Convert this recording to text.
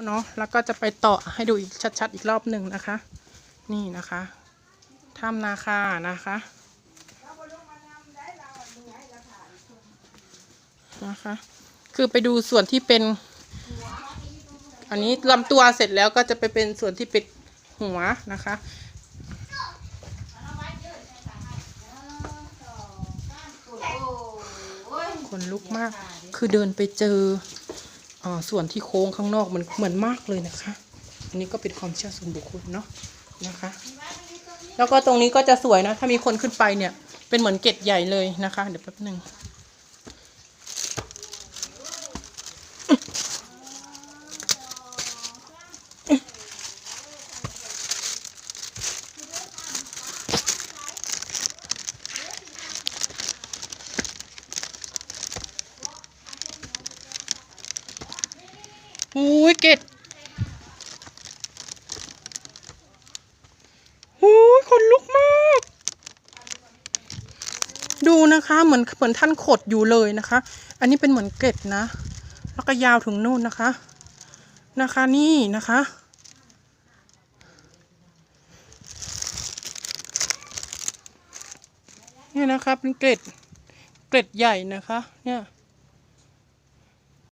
แล้วเนาะแล้วก็จะไปต่อให้ดูอีกชัดๆอีกรอบหนึ่งนะคะ นี่นะคะถ้ำนาคานะคะนะคะ คือไปดูส่วนที่เป็น อันนี้ลำตัวเสร็จแล้วก็จะไปเป็นส่วนที่เป็นหัวนะคะคนลุกมาก คือเดินไปเจอ ส่วนที่โค้งข้างนอกมันเหมือนมากเลยนะคะ อันนี้ก็เป็นความเชื่อส่วนบุคคลเนาะนะคะ แล้วก็ตรงนี้ก็จะสวยนะ ถ้ามีคนขึ้นไปเนี่ย เป็นเหมือนเกตใหญ่เลยนะคะ เดี๋ยวแป๊บหนึ่ง อุ้ยเกตอุ้ยคนลุกมาก ดูนะคะเหมือนเหมือนท่านขดอยู่เลยนะคะ อันนี้เป็นเหมือนเกล็ดนะ แล้วก็ยาวถึงนู่นนะคะ นะคะนี่นะคะเนี่ยนะคะเป็นเกล็ดเกล็ดใหญ่นะคะ เนี่ย